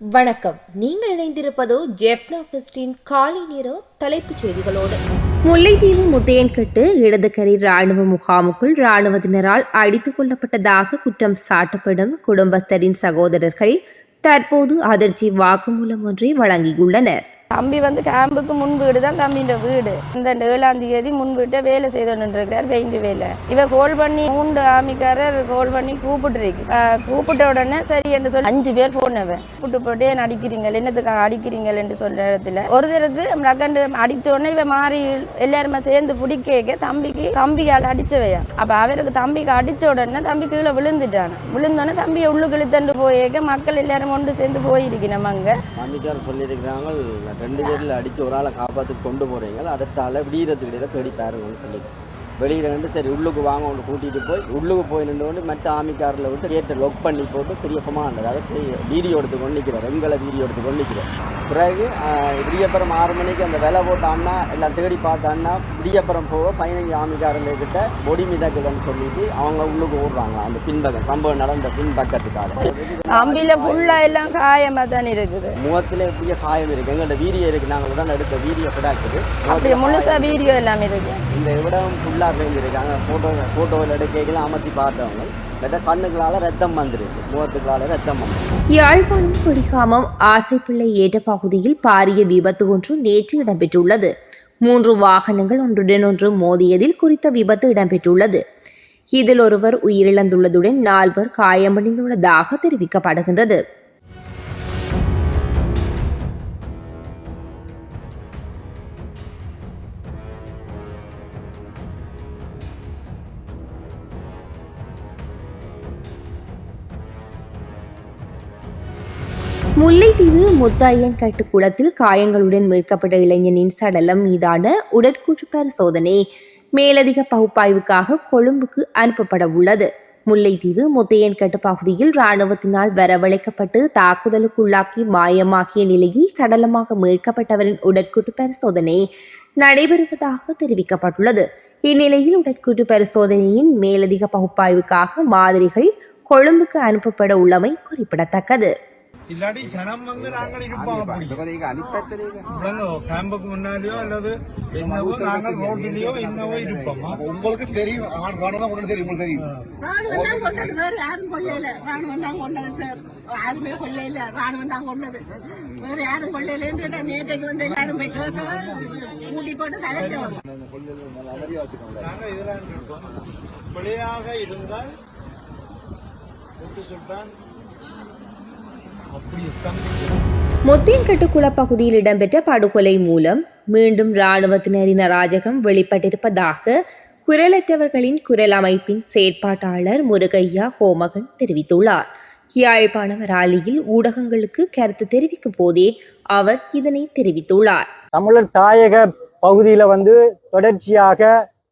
வணக்கம். நீங்கள் இணைந்திருப்பதோ ஜெப்னா ஃபெஸ்டின் காலை நேர தலைப்புச் செய்திகளோடு. முல்லைத்தீவு முத்தையன்கட்டு இடதுகரை ராணுவ முகாமுக்குள் ராணுவத்தினரால் அடித்துக் கொள்ளப்பட்டதாக குற்றம் சாட்டப்படும் குடும்பஸ்தரின் சகோதரர்கள் தற்போது அதிர்ச்சி வாக்குமூலம் ஒன்றை வழங்கியுள்ளனர். தம்பி வந்து கேம்புக்கு முன் வீடு தான் தம்பின்ற வீடு. இந்த ஏழாம் தேதி முன் வீட்டை வேலை செய்து இருக்கிறார் பெயிண்ட் வேலை. இவ கோல் பண்ணி மூன்று ஆமிக்காரர் கோல் பண்ணி கூப்பிட்டுருக்கு. கூப்பிட்ட உடனே சரி என்று சொல்லி அஞ்சு பேர் போனவன் கூப்பிட்டு போட்டு அடிக்கிறீங்க என்னத்துக்காக அடிக்கிறீங்கள்? என்று சொல்ற இடத்துல ஒருத்தருக்கு ரக்கண்டு அடித்த உடனே இவ மாறி எல்லாருமே சேர்ந்து பிடிக்க தம்பிக்கு தம்பியால் அடிச்சவையா? அப்ப அவருக்கு தம்பிக்கு அடிச்ச உடனே தம்பி கீழே விழுந்துட்டான். விழுந்தோடனே தம்பியை உள்ளுக்கு இழுத்தண்டு போயேக்க மக்கள் எல்லாரும் கொண்டு சேர்ந்து போயிருக்கணும் அங்க. மாமிக்கார் சொல்லியிருக்கிறாங்க ரெண்டு பேரில் அடித்து ஒரு ஆளை காப்பாற்றி கொண்டு போகிறீங்க அடுத்த ஆளை விடியறதுக்கு இடையில தேடி பாருங்கன்னு சொல்லி வெளியில் நின்று சரி உள்ளுக்கு வாங்க ஒன்று கூட்டிகிட்டு போய் உள்ளுக்கு போய் நின்று மற்ற ஆமிக்காரில் விட்டு கேட்டை லொக் பண்ணி போட்டு பிரியப்பமாக இருந்தது அதை வீடியோ எடுத்து கொண்டு நிற்கிறோம் எங்களை வீடியோ எடுத்து கொண்டு நிற்கிறோம் பிறகு ஆஹ், விடியப்புறம் ஆறு மணிக்கு அந்த விலை போட்ட அண்ணா எல்லாம் தேடி பார்த்த அண்ணா விடியப்புறம் போக பதினஞ்சு ஆமிக்காரங்க கிட்ட பொடி மிதக்குதுன்னு சொல்லிட்டு அவங்க உள்ளுக்கு ஓடுறாங்க. அந்த பின்பக்கம் சம்பவம் நடந்த பின்பக்கத்துக்காக. தம்பியில ஃபுல்லா எல்லாம் காயமா தான் இருக்குது. முகத்துல எப்படிய காயம் இருக்கு. எங்கள்ட்ட வீடியோ இருக்கு. நாங்கள் உடனே எடுத்த வீடியோ கிடாக்குது அப்படி முழுசா வீடியோ எல்லாம் இருக்கு. இந்த இடம் ஃபுல்லாக பேஞ்சிருக்காங்க ஃபோட்டோ ஃபோட்டோவில் எடுக்கலாம் அமர்த்தி பார்த்தவங்க. கிட்ட ரத்தம் வந்துருக்கு முகத்துக்களால் ரத்தம் யாழ்ப்பாணம் கொடிகாமம் ஆசைப்பிள்ளை ஏற்ற பகுதியில் பாரிய விபத்து ஒன்று நேற்று இடம்பெற்றுள்ளது. மூன்று வாகனங்கள் ஒன்றுடன் ஒன்று மோதியதில் குறித்த விபத்து இடம்பெற்றுள்ளது. இதில் ஒருவர் உயிரிழந்துள்ளதுடன் நால்வர் காயமடைந்துள்ளதாக தெரிவிக்கப்படுகின்றது. முல்லைத்தீவு முத்தாயன் கட்டு குளத்தில் காயங்களுடன் மீட்கப்பட்ட இளைஞனின் சடலம் மீதான உடற்கூற்று பரிசோதனை மேலதிக பகுப்பாய்வுக்காக கொழும்புக்கு அனுப்பப்பட உள்ளது. முல்லைத்தீவு முத்தையன்கட்டு பகுதியில் இராணுவத்தினால் வரவழைக்கப்பட்டு தாக்குதலுக்குள்ளாக்கி மாயமாகிய நிலையில் சடலமாக மீட்கப்பட்டவரின் உடற்கூட்டு பரிசோதனை நடைபெறுவதாக தெரிவிக்கப்பட்டுள்ளது. இந்நிலையில் உடற்கூட்டு பரிசோதனையின் மேலதிக பகுப்பாய்வுக்காக மாதிரிகள் கொழும்புக்கு அனுப்பப்பட உள்ளமை குறிப்பிடத்தக்கது. இல்லாட்டி ஜனம் வந்து நாங்கள் இருப்போம் கேம்புக்கு முன்னாடியோ அல்லது என்னவோ நாங்கள் ரோட்டிலேயோ என்னவோ இருப்போமா உங்களுக்கு தெரியும் தெரியும் உங்களுக்கு தெரியும் ராணுவம் தான் கொண்டது வேற யாரும் கொள்ளையில ராணுவம் தான் கொண்டது சார் யாருமே கொள்ளையில ராணுவம் தான் கொண்டது வேற யாரும் கொள்ளையிலன்னு நேற்றைக்கு வந்து எல்லாரும் போய் கேட்க கூட்டி போட்டு கலைச்சவங்க நாங்கள் இதெல்லாம் இருக்கோம் பிழையாக இருந்தால் கூட்டு சுட்டான் அப்படி குளப்பகுதியில் இடம்பெற்ற படுகொலை மூலம் மீண்டும் இராணுவத்தினரின் அராஜகம் வெளிப்பட்டிருப்பதாக குரலற்றவர்களின் குரல் அமைப்பின் செயற்பாட்டாளர் முருகையா கோமகன் தெரிவித்துள்ளார். யாழ்ப்பாணம் ராலியில் ஊடகங்களுக்கு கருத்து தெரிவிக்கும் போதே அவர் இதனை தெரிவித்துள்ளார். தமிழர் தாயக பகுதியில் வந்து தொடர்ச்சியாக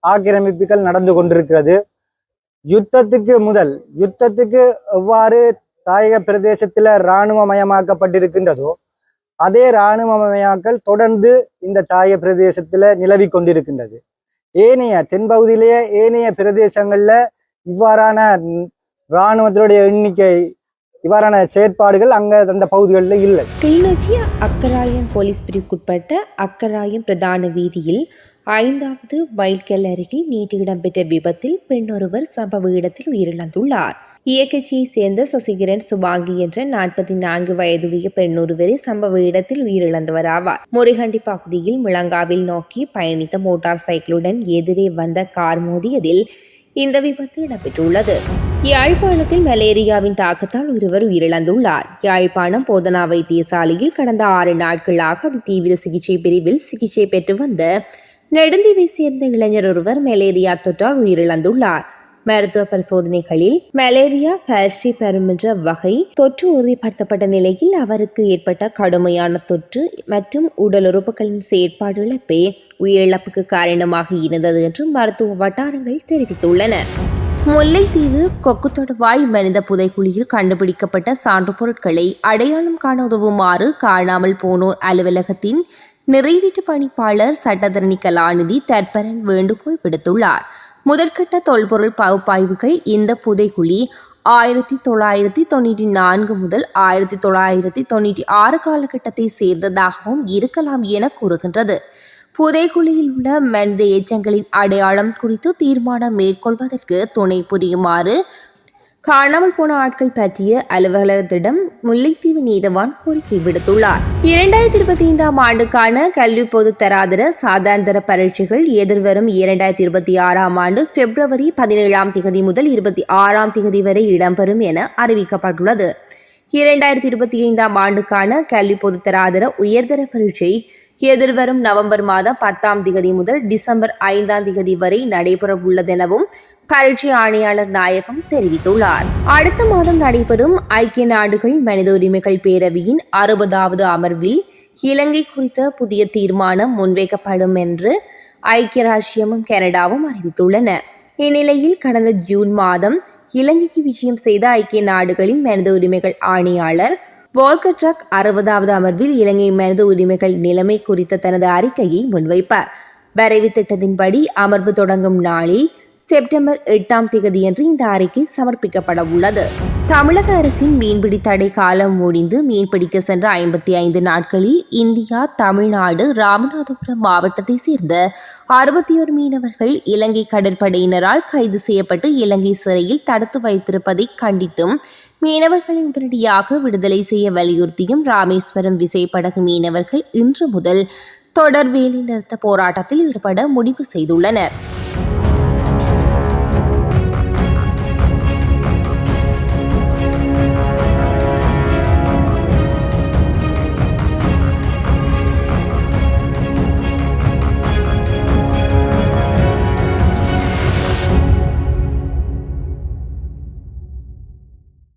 ஆக்கிரமிப்புகள் நடந்து கொண்டிருக்கிறது. யுத்தத்துக்கு முதல் யுத்தத்துக்கு எவ்வாறு தாயக பிரதேசத்தில் இராணுவமயமாக்கப்பட்டிருக்கின்றதோ அதே இராணுவமயமாக்கல் தொடர்ந்து இந்த தாயக பிரதேசத்தில் நிலவி கொண்டிருக்கின்றது. ஏனைய தென்பகுதியிலேயே ஏனைய பிரதேசங்களில் இவ்வாறான இராணுவத்தினுடைய எண்ணிக்கை இவ்வாறான செயற்பாடுகள் அங்க அந்த பகுதிகளில் இல்லை. கிளிநொச்சி அக்கராயம் போலீஸ் பிரிவுக்குட்பட்ட அக்கராயம் பிரதான வீதியில் ஐந்தாவது மைல்கல் அருகில் நேற்று இடம்பெற்ற விபத்தில் பெண்ணொருவர் சம்பவ இடத்தில் உயிரிழந்துள்ளார். இயக்கச்சியை சேர்ந்த சசிகரன் சுபாங்கி என்ற நாற்பத்தி நான்கு வயதுடைய பெண்ணொருவரே சம்பவ இடத்தில் உயிரிழந்தவர் ஆவார் முறிகண்டி பகுதியில் முழங்காவில் நோக்கி பயணித்த மோட்டார் சைக்கிளுடன் எதிரே வந்த கார் மோதியதில் இந்த விபத்து இடம்பெற்றுள்ளது. யாழ்ப்பாணத்தில் மலேரியாவின் தாக்கத்தால் ஒருவர் உயிரிழந்துள்ளார். யாழ்ப்பாணம் போதனா வைத்தியசாலையில் கடந்த ஆறு நாட்களாக அது தீவிர சிகிச்சை பிரிவில் சிகிச்சை பெற்று வந்த நெடுந்தீவை சேர்ந்த இளைஞர் ஒருவர் மலேரியா தொற்றால் உயிரிழந்துள்ளார். மருத்துவ பரிசோதனைகளில் மலேரியா பேஸ்ட்ரி பெறும் வகை தொற்று உறுதிப்படுத்தப்பட்ட நிலையில் அவருக்கு ஏற்பட்ட கடுமையான தொற்று மற்றும் உடல் உறுப்புகளின் செயற்பாடு இழப்பே உயிரிழப்புக்கு காரணமாக இருந்தது என்று மருத்துவ வட்டாரங்கள் தெரிவித்துள்ளன. முல்லைத்தீவு கொக்குத்தொடவாய் மனித புதைக்குழியில் கண்டுபிடிக்கப்பட்ட சான்று பொருட்களை அடையாளம் காண உதவுமாறு காணாமல் போனோர் அலுவலகத்தின் நிறைவேற்று பணிப்பாளர் சட்டத்தரணி கலாநிதி தற்பரன் வேண்டுகோள் விடுத்துள்ளார். முதற்கட்ட தொல்பொருள் பகுப்பாய்வுகள் இந்த புதைகுழி ஆயிரத்தி தொள்ளாயிரத்தி தொண்ணூற்றி நான்கு முதல் ஆயிரத்தி தொள்ளாயிரத்தி தொண்ணூற்றி ஆறு காலகட்டத்தை சேர்ந்ததாகவும் இருக்கலாம் என கூறுகின்றது. புதைக்குழியில் உள்ள மனித எச்சங்களின் அடையாளம் குறித்து தீர்மானம் மேற்கொள்வதற்கு துணை புரியுமாறு காணாமல் போன ஆட்கள் பற்றிய அலுவலகத்திடம் முல்லைத்தீவு நீதவான் கோரிக்கை விடுத்துள்ளார். இரண்டாயிரத்தி இருபத்தி ஐந்தாம் ஆண்டுக்கான கல்வி பொது தராதர சாதாரண பரீட்சைகள் எதிர்வரும் இரண்டாயிரத்தி இருபத்தி ஆறாம் ஆண்டு பிப்ரவரி பதினேழாம் திகதி முதல் இருபத்தி ஆறாம் திகதி வரை இடம்பெறும் என அறிவிக்கப்பட்டுள்ளது. இரண்டாயிரத்தி இருபத்தி ஐந்தாம் ஆண்டுக்கான கல்வி பொது தராதர உயர்தர பரீட்சை எதிர்வரும் நவம்பர் மாதம் பத்தாம் திகதி முதல் டிசம்பர் ஐந்தாம் திகதி வரை நடைபெறவுள்ளதெனவும் பரீட்சை ஆணையாளர் நாயகம் தெரிவித்துள்ளார். அடுத்த மாதம் நடைபெறும் ஐக்கிய நாடுகள் மனித உரிமைகள் பேரவையின் அறுபதாவது அமர்வில் இலங்கை குறித்த புதிய தீர்மானம் முன்வைக்கப்படும் என்று ஐக்கிய ராச்சியமும் கனடாவும் அறிவித்துள்ளன. இந்நிலையில் கடந்த ஜூன் மாதம் இலங்கைக்கு விஜயம் செய்த ஐக்கிய நாடுகளின் மனித உரிமைகள் ஆணையாளர் வால்கர் ட்ரக் அறுபதாவது அமர்வில் இலங்கை மனித உரிமைகள் நிலைமை குறித்த தனது அறிக்கையை முன்வைப்பார். வரைவு திட்டத்தின்படி அமர்வு தொடங்கும் நாளில் செப்டம்பர் எட்டாம் தேதியன்று இந்த அறிக்கை சமர்ப்பிக்கப்பட உள்ளது. தமிழக அரசின் மீன்பிடி தடை காலம் முடிந்து மீன்பிடிக்க சென்ற ஐம்பத்தி ஐந்து நாட்களில் இந்தியா தமிழ்நாடு ராமநாதபுரம் மாவட்டத்தை சேர்ந்த அறுபத்தி ஒரு மீனவர்கள் இலங்கை கடற்படையினரால் கைது செய்யப்பட்டு இலங்கை சிறையில் தடுத்து வைத்திருப்பதை கண்டித்தும் மீனவர்களை உடனடியாக விடுதலை செய்ய வலியுறுத்தியும் ராமேஸ்வரம் விசைப்படகு மீனவர்கள் இன்று முதல் தொடர் வேலை நிறுத்த போராட்டத்தில் ஈடுபட முடிவு செய்துள்ளனர்.